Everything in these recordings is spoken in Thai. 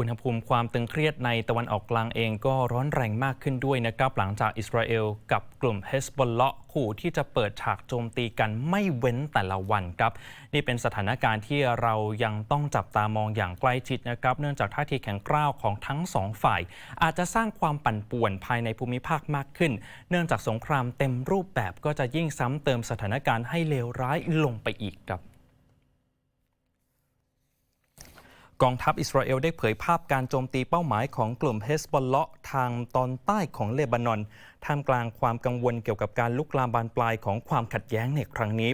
อุณหภูมิความตึงเครียดในตะวันออกกลางเองก็ร้อนแรงมากขึ้นด้วยนะครับ หลังจากอิสราเอลกับกลุ่มเฮสบอลเลาะขู่ที่จะเปิดฉากโจมตีกันไม่เว้นแต่ละวันครับ นี่เป็นสถานการณ์ที่เรายังต้องจับตามองอย่างใกล้ชิดนะครับ เนื่องจากท่าทีแข็งกร้าวของทั้งสองฝ่าย อาจจะสร้างความปั่นป่วนภายในภูมิภาคมากขึ้น เนื่องจากสงครามเต็มรูปแบบก็จะยิ่งซ้ำเติมสถานการณ์ให้เลวร้ายลงไปอีกครับ กองทัพอิสราเอลได้เผยภาพการโจมตีเป้าหมายของกลุ่มเฮสบอลเลาะทางตอนใต้ของเลบานอน ท่ามกลางความกังวลเกี่ยวกับการลุกลามบานปลายของความขัดแย้งในครั้งนี้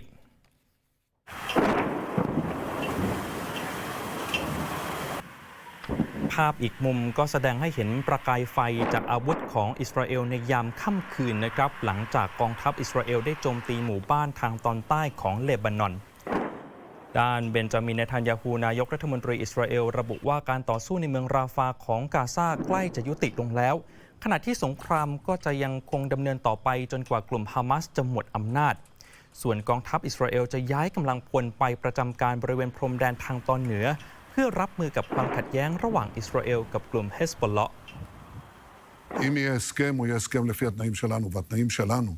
ภาพอีกมุมก็แสดงให้เห็นประกายไฟจากอาวุธของอิสราเอลในยามค่ำคืนนะครับ หลังจากกองทัพอิสราเอลได้โจมตีหมู่บ้านทางตอนใต้ของเลบานอน ด้านเบนจามินเนทันยาฮูนายกรัฐมนตรีอิสราเอล ระบุว่าการต่อสู้ในเมืองราฟาของกาซาใกล้จะยุติลงแล้ว ขณะที่สงครามก็จะยังคงดำเนินต่อไปจนกว่ากลุ่มฮามาสจะหมดอำนาจ ส่วนกองทัพอิสราเอลจะย้ายกำลังพลไปประจำการบริเวณพรมแดนทางตอนเหนือ เพื่อรับมือกับความขัดแย้งระหว่างอิสราเอลกับกลุ่มเฮสบอลเลาะ אם יהיה הסכם, הוא יהיה הסכם לפי התנאים שלנו, והתנאים שלנו,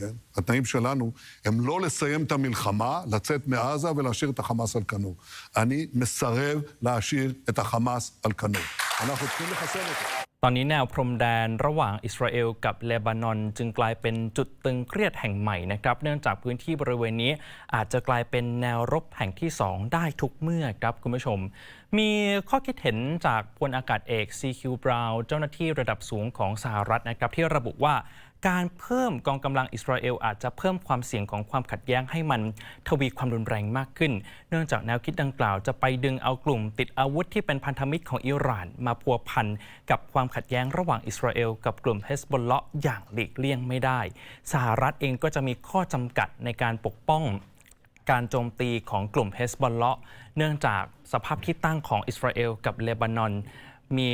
כן? התנאים שלנו הם לא לסיים את המלחמה, לצאת מעזה ולהשאיר את החמאס על כנו. אני מסרב להשאיר את החמאס על כנו. אנחנו צריכים לחסל אותו. ตอนนี้แนวพรมแดนระหว่างอิสราเอลกับเลบานอน จึงกลายเป็นจุดตึงเครียดแห่งใหม่นะครับ เนื่องจากพื้นที่บริเวณนี้อาจจะกลายเป็นแนวรบแห่งที่ 2 ได้ทุกเมื่อครับคุณผู้ชม มีข้อคิดเห็นจากพลอากาศเอก CQ Brown เจ้าหน้าที่ระดับสูงของสหรัฐนะครับ ที่ระบุว่า การเพิ่มกองกำลังอิสราเอลอาจจะเพิ่มความเสี่ยงของความขัดแย้งให้มันทวีความรุนแรงมากขึ้น เนื่องจากแนวคิดดังกล่าวจะไปดึงเอากลุ่มติดอาวุธที่เป็นพันธมิตรของอิหร่าน มาพัวพันกับความขัดแย้งระหว่างอิสราเอลกับกลุ่มเฮสบอลเลาะอย่างหลีกเลี่ยงไม่ได้ สหรัฐเองก็จะมีข้อจำกัดในการปกป้องการโจมตีของกลุ่มเฮสบอลเลาะเนื่องจากสภาพที่ตั้งของอิสราเอลกับเลบานอน มี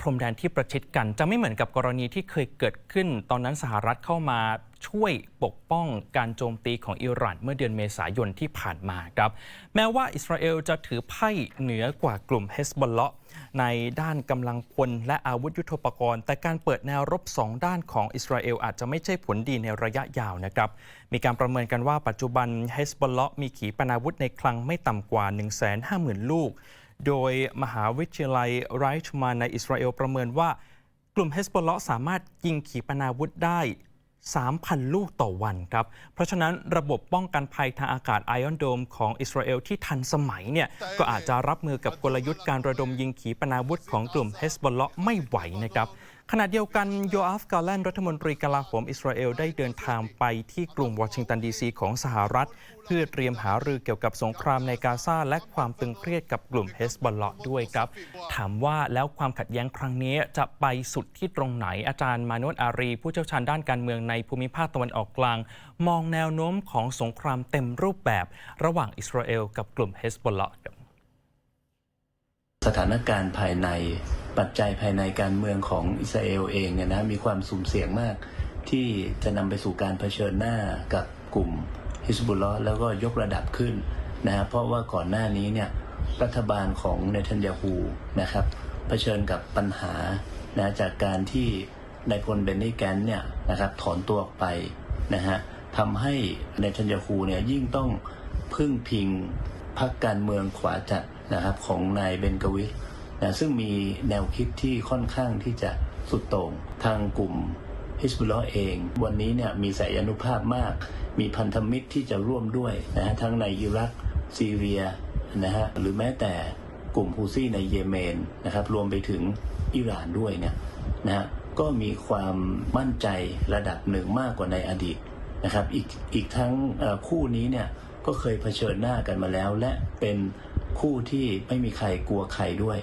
พรมแดนที่ประชิดกัน จะไม่เหมือนกับกรณีที่เคยเกิดขึ้น ตอนนั้นสหรัฐเข้ามาช่วยปกป้องการโจมตีของอิหร่านเมื่อเดือนเมษายนที่ผ่านมาครับ แม้ว่าอิสราเอลจะถือไพ่เหนือกว่ากลุ่มเฮสบอลเลาะในด้านกำลังพลและอาวุธยุทโธปกรณ์ แต่การเปิดแนวรบสองด้านของอิสราเอลอาจจะไม่ใช่ผลดีในระยะยาวนะครับ มีการประเมินกันว่าปัจจุบันเฮสบอลเลาะมีขีปนาวุธในคลังไม่ต่ำกว่า 150,000 ลูก โดยมหาวิทยาลัยไรช์มานในอิสราเอลประเมินว่า กลุ่มเฮสบอลเลาะสามารถยิงขีปนาวุธได้ 3,000 ลูกต่อวันครับ เพราะฉะนั้นระบบป้องกันภัยทางอากาศไอออนโดมของอิสราเอลที่ทันสมัยเนี่ย ก็อาจจะรับมือกับกลยุทธ์การระดมยิงขีปนาวุธของกลุ่มเฮสบอลเลาะไม่ไหวนะครับ ขณะเดียวกันโยอาฟกาแลนรัฐมนตรีกลาโหมอิสราเอลได้เดินทางไปที่กรุงวอชิงตันดีซีของสหรัฐ เพื่อเตรียมหารือเกี่ยวกับสงครามในกาซาและความตึงเครียดกับกลุ่มเฮสบอลเลาะด้วยครับ ถามว่าแล้วความขัดแย้งครั้งนี้จะไปสุดที่ตรงไหนอาจารย์มานวตอารี ผู้เชี่ยวชาญด้านการเมืองในภูมิภาคตะวันออกกลาง มองแนวโน้มของสงครามเต็มรูปแบบระหว่างอิสราเอลกับกลุ่มเฮสบอลเลาะสถานการณ์ภายใน ปัจจัยภายในการเมืองของอิสราเอลเองเนี่ยนะมีความสุ่มเสี่ยงมาก ที่จะนำไปสู่การเผชิญหน้ากับกลุ่มฮิสบุลลอฮ์แล้วก็ยกระดับขึ้นนะฮะเพราะว่าก่อนหน้านี้เนี่ยรัฐบาลของเนทันยาฮูนะครับเผชิญกับปัญหานะจากการที่นายพลเบนนี่แกนเนี่ยนะครับถอนตัวออกไปนะฮะทำให้เนทันยาฮูเนี่ยยิ่งต้องพึ่งพิงพรรคการเมืองขวาจัดนะครับของนายเบนกวิช นะซึ่งมีแนวคิดที่ค่อนข้างที่จะสุดโต่งทางกลุ่มฮิสบุลลอฮ์เอง วันนี้เนี่ยมีสายอนุภาพมาก มีพันธมิตรที่จะร่วมด้วยนะฮะทั้งในอิรักซีเรียนะฮะหรือแม้แต่กลุ่มฮูซี่ในเยเมนนะครับรวมไปถึงอิหร่านด้วยเนี่ยนะฮะก็มีความมั่นใจระดับหนึ่งมากกว่าในอดีตนะครับอีกอีกทั้งคู่นี้เนี่ยก็เคยเผชิญหน้ากันมาแล้ว และเป็นคู่ที่ไม่มีใครกลัวใครด้วย